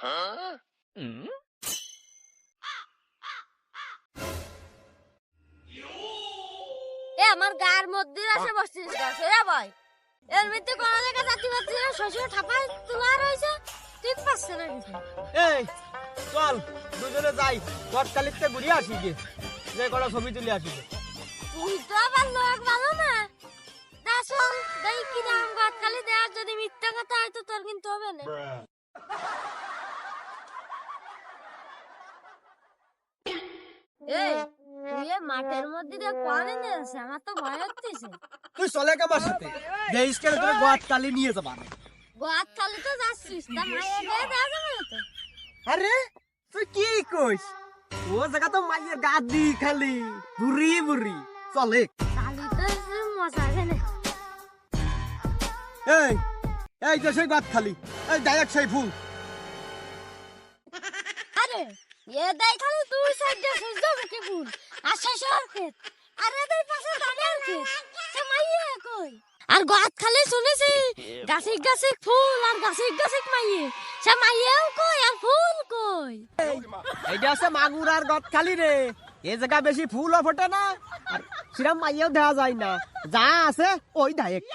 এ আমার গার মধ্যে আসে বসছিস গাছ এরা ভাই এর মধ্যে কোন জায়গা যাতে পারছি না শ্বশুর ঠাপাই তোলার হয়েছে তুই পাচ্ছে না এই চল দুজনে যাই গটকালিতে ঘুরিয়ে আসি গে যে কটা ছবি তুলে আসি গে। তুই তো আবার লোক ভালো না। দাসন দেই কি দাম গাত দেওয়ার যদি মিথ্যা কথা হয় তো তোর কিন্তু হবে না। এই তুই মাঠের মধ্যে দিয়ে পানি নিয়েছে আমার তো ভয় হচ্ছে তুই চলে আমার সাথে দেইস কেন তোর গটকালি নিয়ে যাবা গাত খালি তো যাচ্ছিস তা মায়ের গায়ে দেওয়া যাবে তো? আরে তুই কি কইস? ও জায়গা তো মাইয়ের গা দি খালি বুড়ি বুড়ি চলে। খালি তো মজা হবে না এই এই যে সেই গটকালি এই ডাইরেক্ট সেই ফুল। আরে এ দেখ খালি তুই সাইডে সুজা মুখে ফুল আর শেষের ক্ষেত। আরে দেখ পাশে দাঁড়িয়ে ক্ষেত সে মাইয়ে কই? আর গাত খালি শুনেছি গাছে গাছে ফুল আর গাছে গাছে মাইয়ে। সে মাইয়েও কই আর ফুল কই? এইটা আছে মাগুর আর গটকালি রে। এ জায়গা বেশি ফুলও ফোটে না আর সেরকম মাইয়াও দেওয়া যায় না। যা আছে ওই ডাইরেক্ট